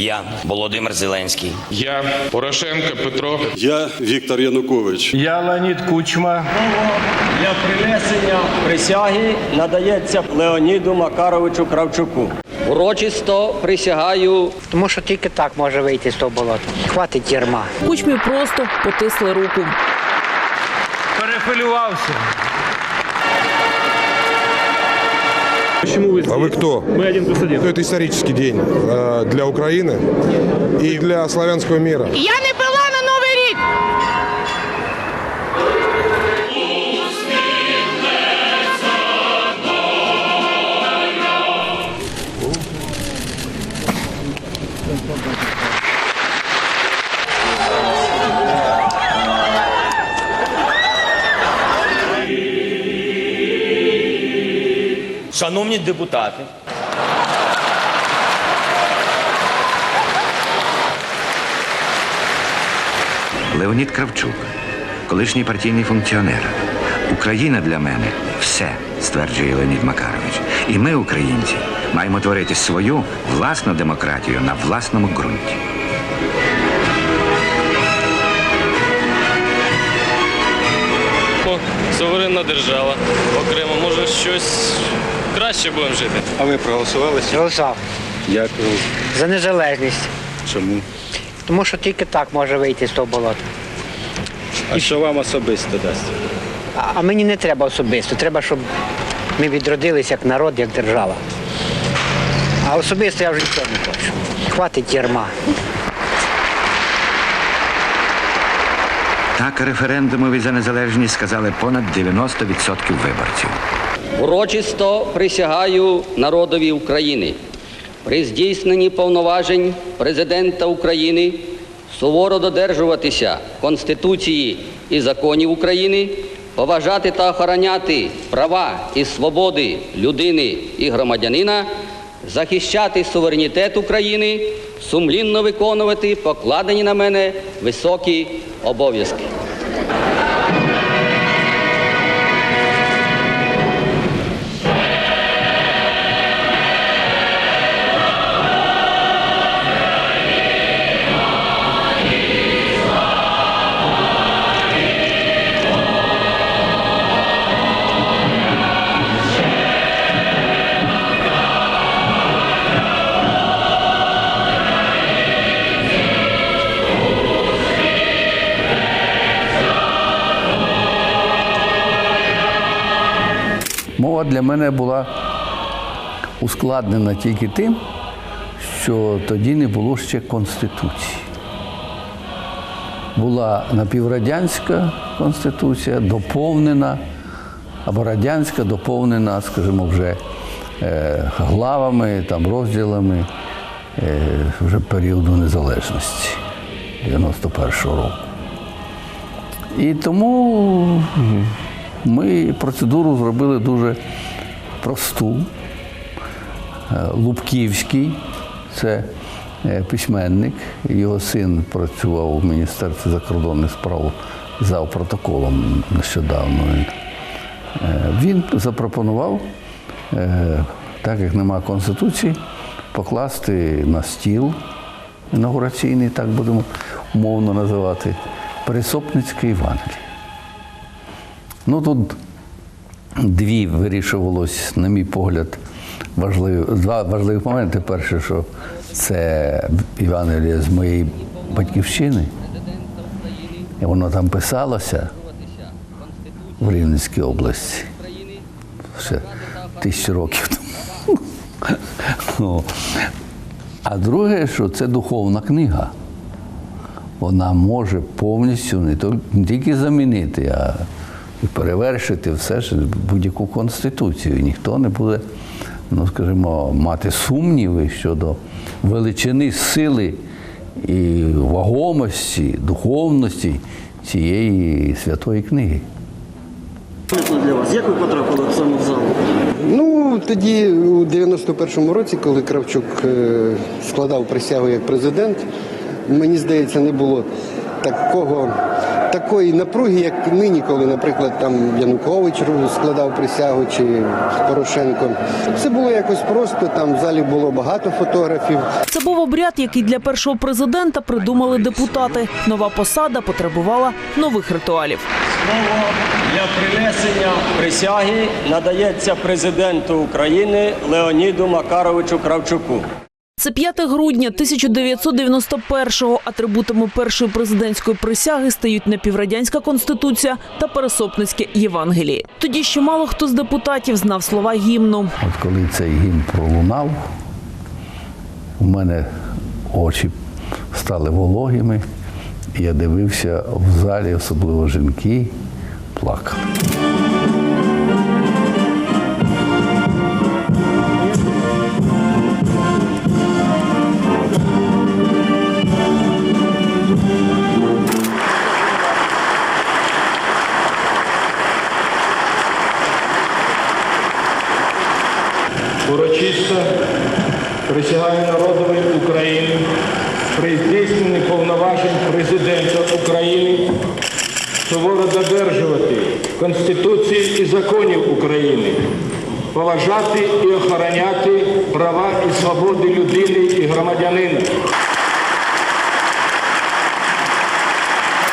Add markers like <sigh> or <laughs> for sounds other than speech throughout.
Я Володимир Зеленський. Я Порошенко Петро. Я Віктор Янукович. Я Леонід Кучма. Для принесення присяги надається Леоніду Макаровичу Кравчуку. Урочисто присягаю Тому що тільки так може вийти з того болота. Хватить ярма. Кучмі просто потисли руку. Перехвилювався. А вы кто? Мы один плюс один. Это исторический день э, для Украины и для славянского мира. Я не Шановні депутати, Леонід Кравчук, колишній партійний функціонер. Україна для мене все, стверджує Леонід Макарович. І ми, українці, маємо творити свою власну демократію на власному ґрунті. суверенна держава. Окремо, може, щось краще будемо жити. А ви проголосували? Голосав Дякую. за незалежність. Чому? Тому що тільки так може вийти з того болота. А що вам особисто дасть? А, а мені не треба особисто. Треба, щоб ми відродилися як народ, як держава. А особисто я вже нічого не хочу. Хватить ярма. Так референдумові за незалежність сказали понад 90% виборців. Урочисто присягаю народові України при здійсненні повноважень президента України суворо додержуватися Конституції і законів України, поважати та охороняти права і свободи людини і громадянина, захищати суверенітет України, сумлінно виконувати покладені на мене високі обов'язки. Мене була ускладнена тільки тим, що тоді не було ще Конституції. Була напіврадянська конституція, доповнена, або радянська доповнена, скажімо, вже е, главами, там, розділами е, вже періоду незалежності 91-го року. І тому ми процедуру зробили дуже просту. Е, Лубківський це е, письменник, його син працював у Міністерстві закордонних справ за протоколом нещодавно. Він, Е, запропонував, е, так як нема Конституції, покласти на стіл інаугураційний, так будемо умовно називати, Пересопницьке Євангеліє. Ну тут дві вирішувалось, на мій погляд, важливі, два важливих моменти. Перше, що це Євангеліє з моєї батьківщини, і воно там писалося в Рівненській області ще тисячу років тому. <laughs> Ну, А друге, що це духовна книга. Вона може повністю не тільки замінити, а і перевершити все ж будь-яку конституцію. Ніхто не буде, ну скажімо, мати сумніви щодо величини сили і вагомості, духовності цієї святої книги. Для вас. Як ви потрапили в саме зал? Ну, тоді, у 91-му році, коли Кравчук е, складав присягу як президент, мені здається, не було такого, такої напруги, як нині, коли, наприклад, там Янукович складав присягу чи Порошенко. Все було якось просто, там в залі було багато фотографів. Це був обряд, який для першого президента придумали депутати. Нова посада потребувала нових ритуалів. Слово для принесення присяги надається президенту України Леоніду Макаровичу Кравчуку. Це 5 грудня 1991-го. Атрибутами першої президентської присяги стають напіврадянська конституція та пересопницьке Євангеліє. Тоді ще мало хто з депутатів знав слова гімну. От коли цей гімн пролунав, у мене очі стали вологими, я дивився в залі, особливо жінки, плакали. Урочисто присягаю народові України при здійсненні повноважень президента України суворо додержувати Конституції і законів України, поважати і охороняти права і свободи людини і громадянина.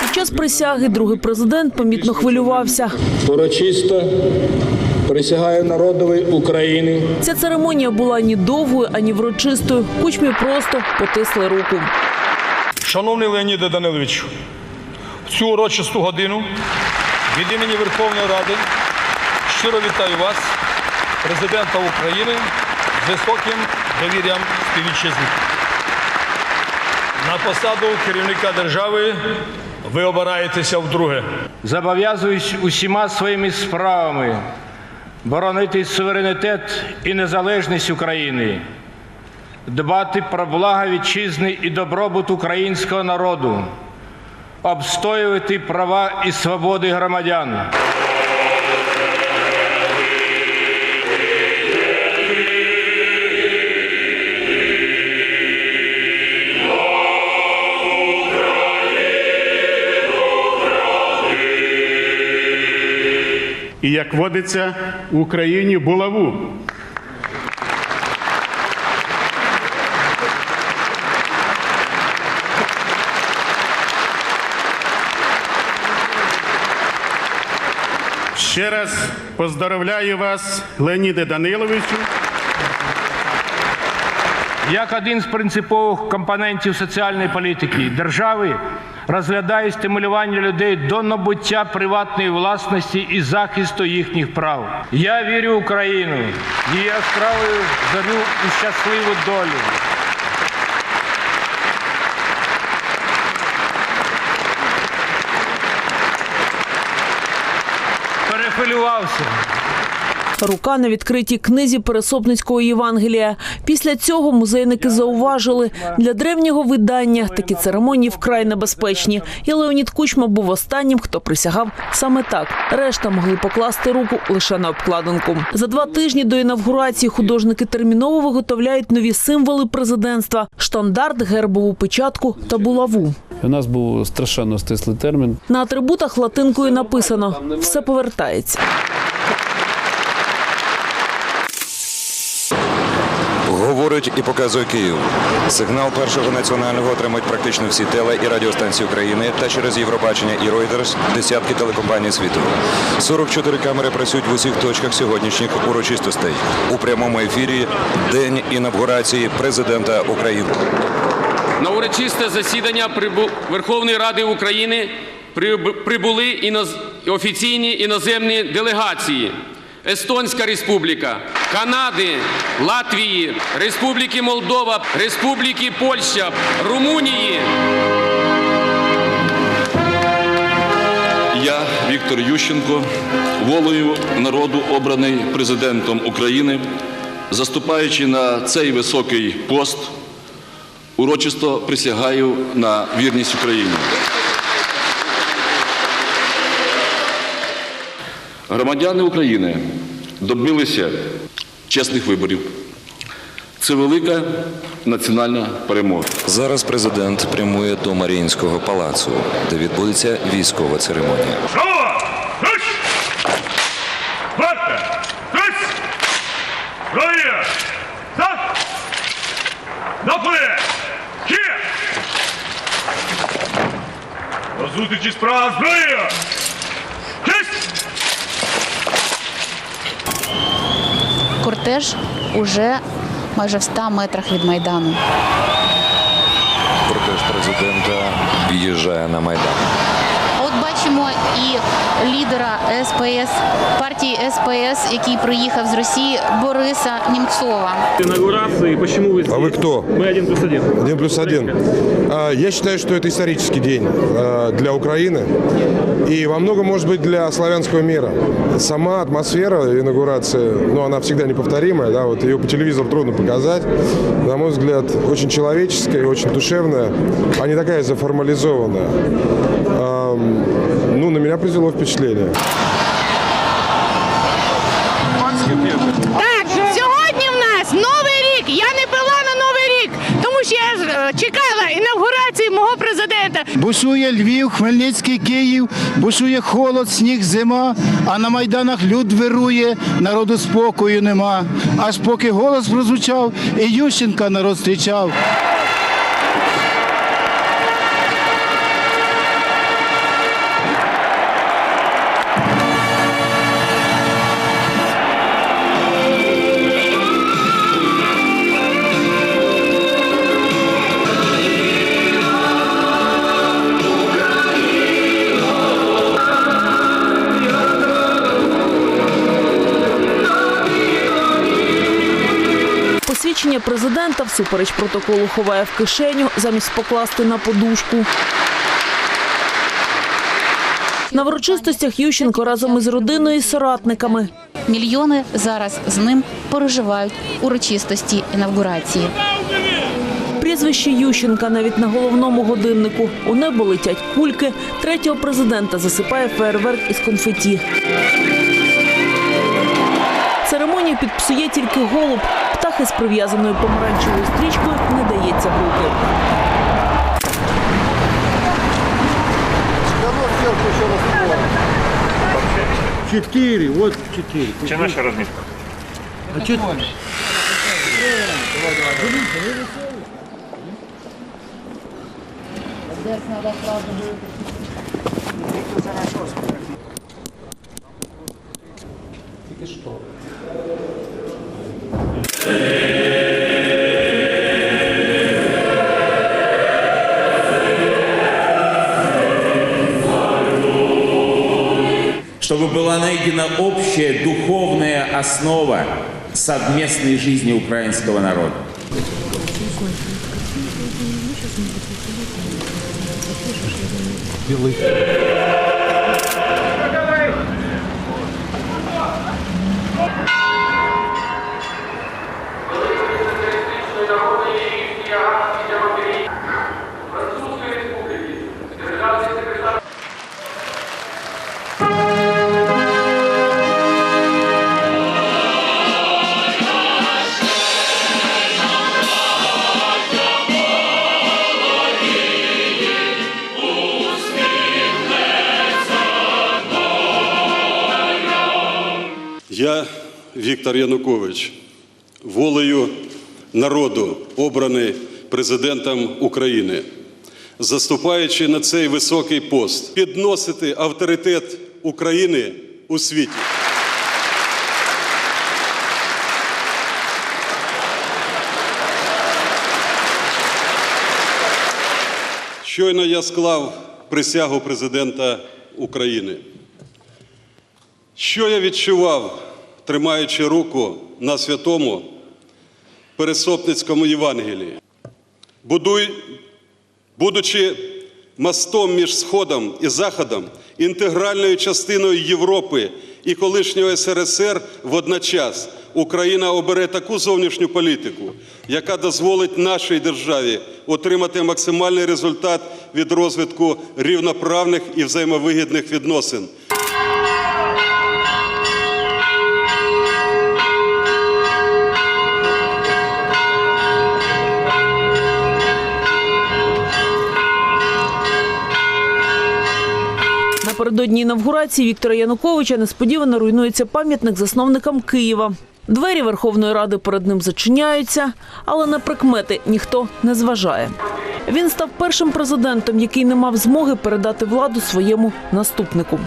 Під час присяги другий президент помітно хвилювався. Урочисто присягаю народові України Ця церемонія була ні довгою, ані врочистою. Кучмі просто потисли руку. Шановний Леоніде Даниловичу, в цю урочисту годину від імені Верховної Ради щиро вітаю вас, президента України, з високим довір'ям співвітчизників. На посаду керівника держави ви обираєтеся вдруге. Зобов'язуюсь усіма своїми справами боронити суверенітет і незалежність України, дбати про благо вітчизни і добробут українського народу, обстоювати права і свободи громадян. І як водиться в Україні булаву. Ще раз поздоровляю вас, Леоніде Даниловичу. Як один з принципових компонентів соціальної політики держави розглядає стимулювання людей до набуття приватної власності і захисту їхніх прав. Я вірю в Україну, її яскраву зорю і щасливу долю. Перехвилювався. Рука на відкритій книзі Пересопницького Євангелія. Після цього музейники зауважили, для древнього видання такі церемонії вкрай небезпечні. І Леонід Кучма був останнім, хто присягав саме так. Решта могли покласти руку лише на обкладинку. За два тижні до інавгурації художники терміново виготовляють нові символи президентства: штандарт, гербову печатку та булаву. У нас був страшенно стислий термін. На атрибутах латинкою написано все повертається. Говорить і показує Київ. Сигнал першого національного отримують практично всі теле і радіостанції України та через Євробачення і Reuters десятки телекомпаній світу. 44 камери працюють в усіх точках сьогоднішніх урочистостей. У прямому ефірі День інавгурації президента України. На урочисте засідання Верховної Ради України прибули іноз- офіційні іноземні делегації. Естонська Республіка, Канади, Латвії, Республіки Молдова, Республіки Польща, Румунії. Я, Віктор Ющенко, волею народу обраний президентом України, заступаючи на цей високий пост, урочисто присягаю на вірність Україні. Громадяни України добилися чесних виборів. Це велика національна перемога. Зараз президент прямує до Маріїнського палацу, де відбудеться військова церемонія. Зустрічі справа зброя! Кортеж уже майже в 100 метрах від Майдану. Кортеж президента в'їжджає на майдан. А от бачимо і лідера СПС, партії СПС, який приїхав з Росії, Бориса Німцова. Инаугурации, почему вы А вы кто? Мы один плюс один. Один плюс один. А, Я считаю, что это исторический день а, для Украины и во многом, может быть, для славянского мира. Сама атмосфера инаугурации, ну, она всегда неповторимая, да, вот ее по телевизору трудно показать. На мой взгляд, очень человеческая и очень душевная, а не такая заформализованная. Ну, на меня произвело впечатление. Так, сьогодні в нас новий рік. Я не пила на новий рік, тому що я ж е, чекала інавгурації мого президента. Бушує Львів, Хмельницький, Київ, бушує холод, сніг, зима, а на майданах люд вирує, народу спокою нема. Аж поки голос прозвучав, і Ющенка народ зустрічав. Посвідчення всупереч протоколу ховає в кишеню, замість покласти на подушку. На урочистостях Ющенко разом із родиною і соратниками. Мільйони зараз з ним переживають урочистості інавгурації. Прізвище Ющенка навіть на головному годиннику. У небо летять кульки. Третього президента засипає фейерверк із конфеті. Церемонію підпсує тільки голуб Птах із прив'язаною помаранчевою стрічкою не дається в руки. Четыре, вот четыре. Чи наша розмітка? А что чтобы была найдена общая духовная основа совместной жизни украинского народа. Белых. Віктор Янукович, волею народу, обраний президентом України, заступаючи на цей високий пост, підносити авторитет України у світі. Щойно я склав присягу президента України. Що я відчував, тримаючи руку на святому Пересопницькому Євангелії? Будуй, будучи мостом між Сходом і Заходом, інтегральною частиною Європи і колишнього СРСР водночас, Україна обере таку зовнішню політику, яка дозволить нашій державі отримати максимальний результат від розвитку рівноправних і взаємовигідних відносин. Напередодні інавгурації Віктора Януковича несподівано руйнується пам'ятник засновникам Києва. Двері Верховної Ради перед ним зачиняються, але на прикмети ніхто не зважає. Він став першим президентом, який не мав змоги передати владу своєму наступнику.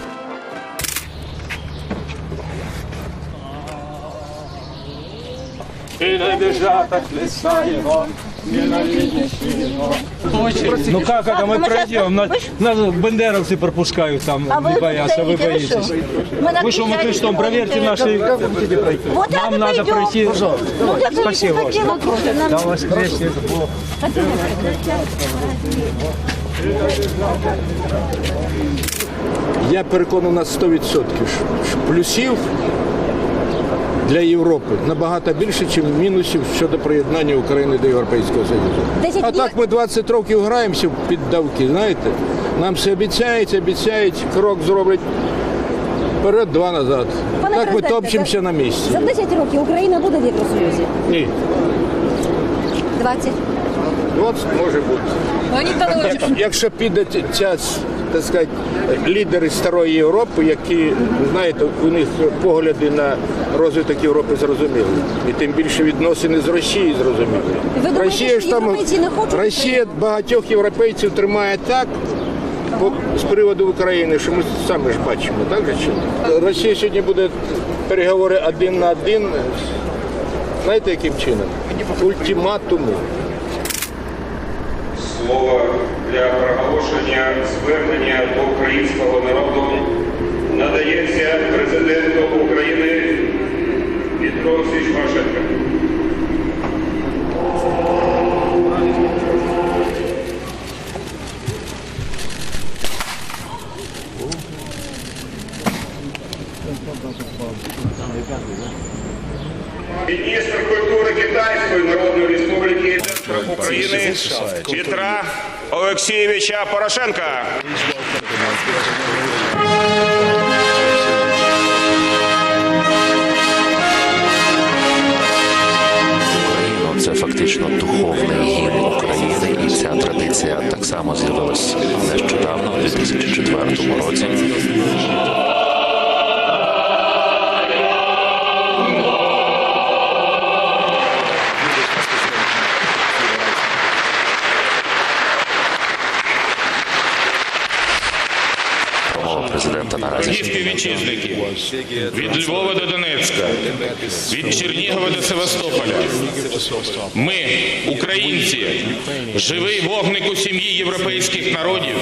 Ну как это мы пройдем? Нас, нас бандеровцы пропускают там, не боятся, вы боитесь. Вы что, мы крестом, проверьте наши... Нам надо пройти... Спасибо. Да, воскресит Бог. Я переконаний на 100%, що плюсів для Європи набагато більше, ніж мінусів щодо приєднання України до Європейського Союзу. А так ми 20 років граємося в піддавки, знаєте. Нам все обіцяють, обіцяють, крок зроблять вперед, два назад. Пане так ми топчемося на місці. За 10 років Україна буде в Євросоюзі? Ні, 20. 20 може бути. Як- Якщо піде ця, так сказати, лідери старої Європи, які, знаєте, у них погляди на розвиток Європи зрозуміли. І тим більше відносини з Росією зрозуміли. Ви Росія ж там не Росія багатьох європейців тримає так. З приводу України, що ми самі ж бачимо, так же чи? Росія сьогодні буде переговори один на один. Знаєте, яким чином? Ультиматуму. Слово для проголошення звернення до українського народу надається президенту України Петро Олексійович Порошенко. Міністр культури Китайської Народної Республіки України Петра Олексійовича Порошенка. Ця так само з'явилась нещодавно, у 2004 році. Від Львова до Донецька, від Чернігова до Севастополя. Ми, українці, живий вогник у сім'ї європейських народів.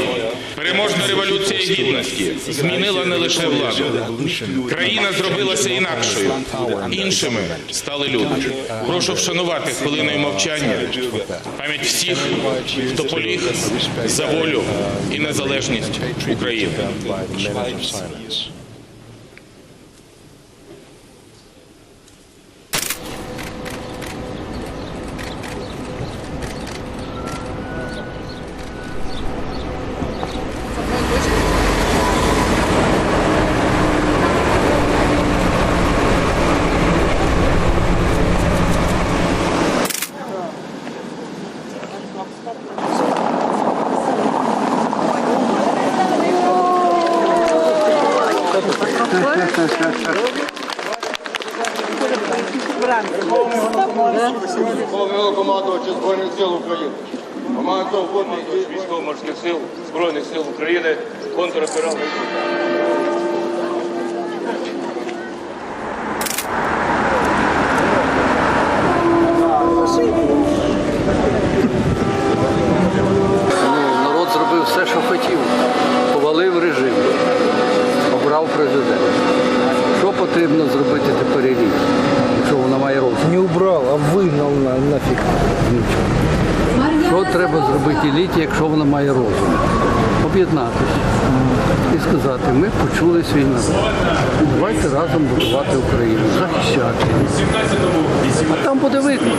Переможна революція гідності змінила не лише владу. Країна зробилася інакшою. Іншими стали люди. Прошу вшанувати хвилиною мовчання пам'ять всіх, хто поліг за волю і незалежність України. Головнокомандувача Збройних сил України. Команда вводних військово-морських сил Збройних сил України контроперації. Ну, народ зробив все, що хотів. Повалив режим, обрав президента. Що потрібно зробити тепер еліті, якщо вона має розум? Не убрав, а вигнав на, нафіг. Що треба якщо вона має розум? Об'єднатися і сказати, ми почули свій народ. Давайте разом будувати Україну, захищати. А там буде видно.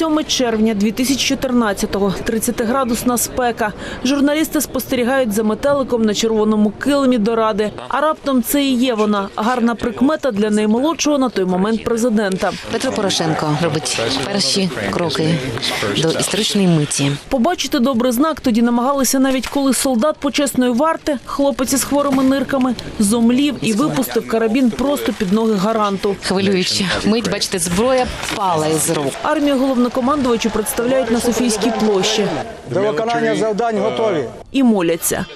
Це 27 червня 2014-го. 30-градусна спека. Журналісти спостерігають за метеликом на червоному килимі до ради. А раптом це і є вона гарна прикмета для наймолодшого на той момент президента. Петро Порошенко робить перші кроки до історичної миті. Побачити добрий знак тоді намагалися навіть коли солдат почесної варти, хлопець із хворими нирками, зомлів і випустив карабін просто під ноги гаранту. Хвилююче. Мить, бачите, зброя пала із рук. Армію головнокомандувачу представляють на Софійській площі До виконання завдань готові. і моляться.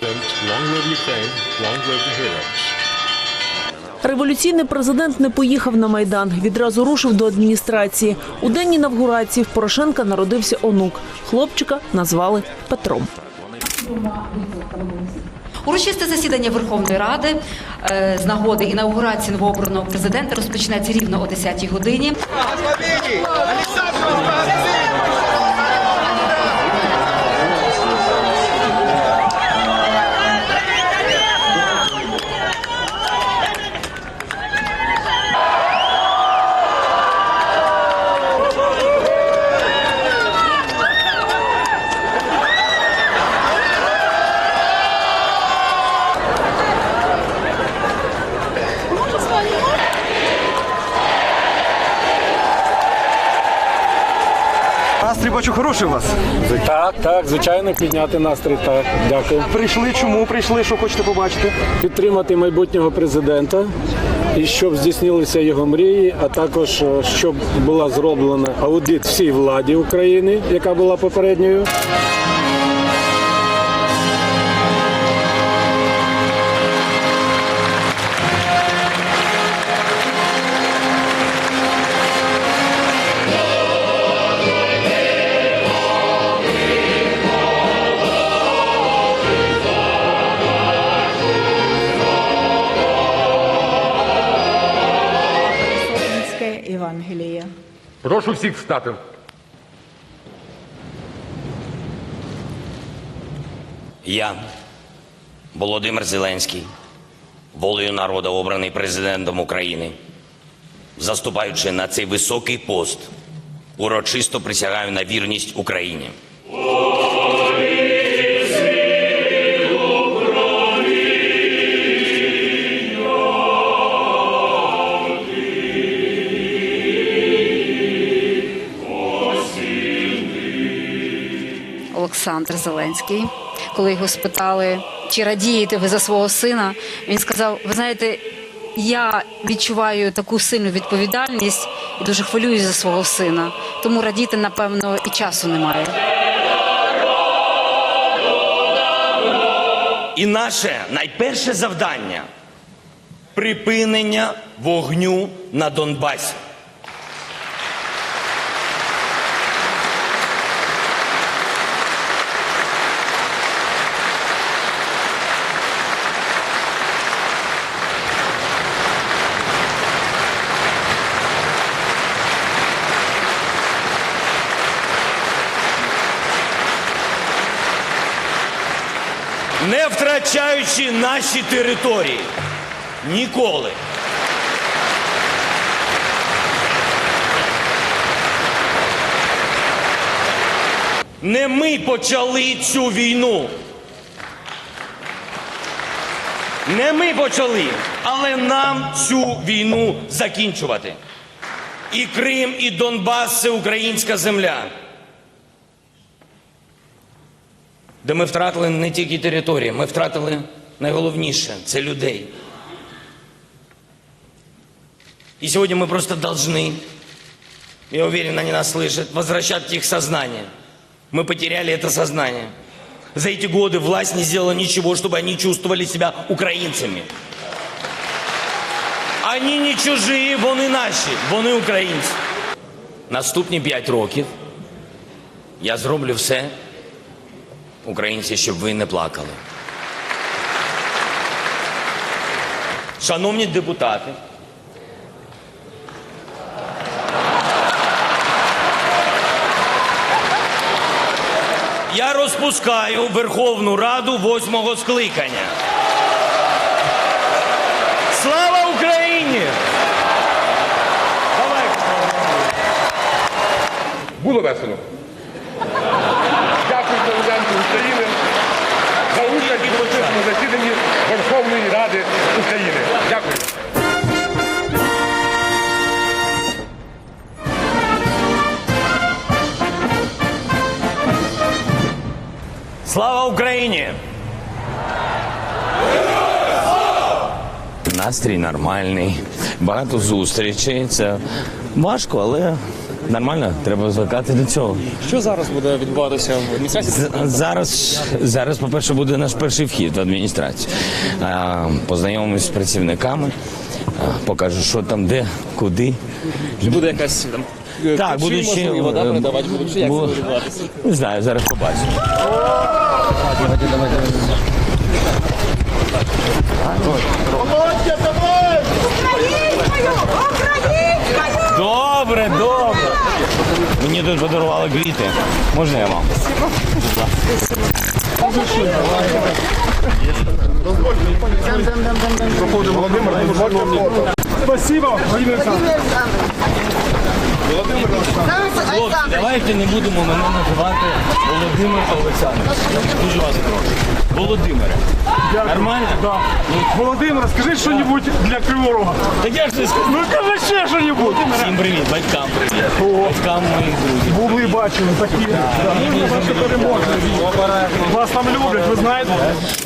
Революційний президент не поїхав на майдан. Відразу рушив до адміністрації. У день інавгурації в Порошенка народився онук. Хлопчика назвали Петром. Урочисте засідання Верховної Ради е, з нагоди інаугурації новообраного президента розпочнеться рівно о 10-й годині. Бачу хороший у вас. Так, так, звичайно, підняти настрій. Так, дякую. Прийшли, чому прийшли? Що хочете побачити? Підтримати майбутнього президента і щоб здійснилися його мрії, а також е, щоб була зроблена аудит всій владі України, яка була попередньою. Прошу всіх встати. Я, Володимир Зеленський, волею народу обраний президентом України, заступаючи на цей високий пост, урочисто присягаю на вірність Україні. Олександр Зеленський. Коли його спитали, чи радієте ви за свого сина, він сказав: Ви знаєте, я відчуваю таку сильну відповідальність і дуже хвилююсь за свого сина. Тому радіти, напевно, і часу немає. І наше найперше завдання припинення вогню на Донбасі. Втрачаючи наші території. Ніколи. Не ми почали цю війну. Не ми почали, але нам цю війну закінчувати. І Крим, і Донбас це українська земля. де ми втратили не тільки території, ми втратили найголовніше це людей. И сегодня мы просто должны, я уверен, они нас слышат, возвращать их сознание. Мы потеряли это сознание. За эти годы власть не сделала ничего, чтобы они чувствовали себя украинцами. Они не чужі, вони наші, вони українці. Наступні п'ять років я зроблю все, українці, щоб ви не плакали. Шановні депутати, я розпускаю Верховну Раду восьмого скликання. Слава Україні! Було весело. Дякую президенту України за участь у урочистому засіданні Верховної Ради України. Дякую. Слава Україні! Настрій нормальний, багато зустрічей. Це важко, але нормально. Треба звикати до цього. Що зараз буде відбуватися в адміністрації? Зараз, зараз, по-перше, буде наш перший вхід в адміністрацію. А, Познайомимось з працівниками, а, покажу, що там, де, куди. Чи буде якась там Так, ключі, буду ще, можливо, да, е, передавати будуть? Чи як це бу- буде відбуватися? Не знаю, зараз побачимо. Українською! Українською! Добре, добре. Мені тут подарували квіти. Можна я вам? Спасибо, Владимир Александрович. Хлопці, давайте не будемо мене називати Володимир Олександрович. Дуже вас прошу. Володимире. Нормально? Да. Володимир, скажи що-нибудь для Кривого Рога. Та я ж не скажу. Ну кажи ще що-нибудь. Всім привіт, батькам привіт. Батькам моїх друзів. Були бачили такі. Ваші переможні. Вас там люблять, ви знаєте?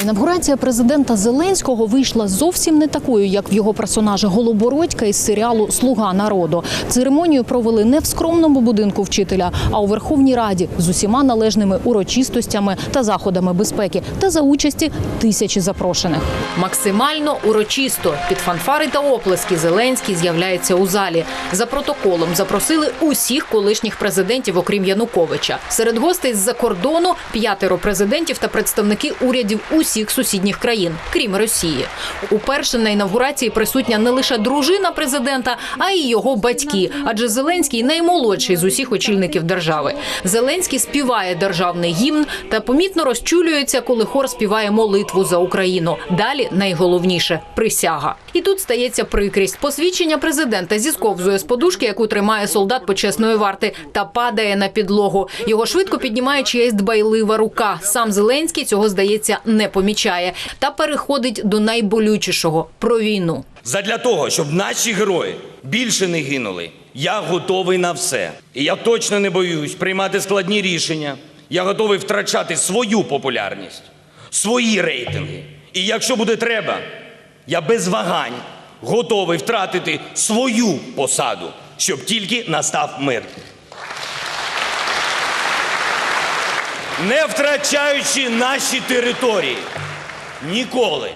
Інавгурація президента Зеленського вийшла зовсім не такою, як в його персонажа Голобородька із серіалу Слуга народу. Церемонію провели не в скромному будинку вчителя, а у Верховній Раді з усіма належними урочистостями та заходами безпеки та за участі тисячі запрошених. Максимально урочисто під фанфари та оплески Зеленський з'являється у залі. За протоколом запросили усіх колишніх президентів, окрім Януковича. Серед гостей з-за кордону п'ятеро президентів та представники урядів усіх сусідніх країн, крім Росії. Уперше на інавгурації присутня не лише дружина президента, а й його батьки. Адже Зеленський наймолодший з усіх очільників держави. Зеленський співає державний гімн та помітно розчулюється, коли хор співає молитву за Україну. Далі найголовніше присяга. І тут стається прикрість. Посвідчення президента зісковзує з подушки, яку тримає солдат почесної варти, та падає на підлогу. Його швидко піднімає чиясь дбайлива рука. Сам Зеленський цього здається не помічає та переходить до найболючішого про війну. Задля того, щоб наші герої більше не гинули, я готовий на все. І я точно не боюсь приймати складні рішення. Я готовий втрачати свою популярність, свої рейтинги. І якщо буде треба, я без вагань готовий втратити свою посаду, щоб тільки настав мир. Не втрачаючи наші території. Ніколи.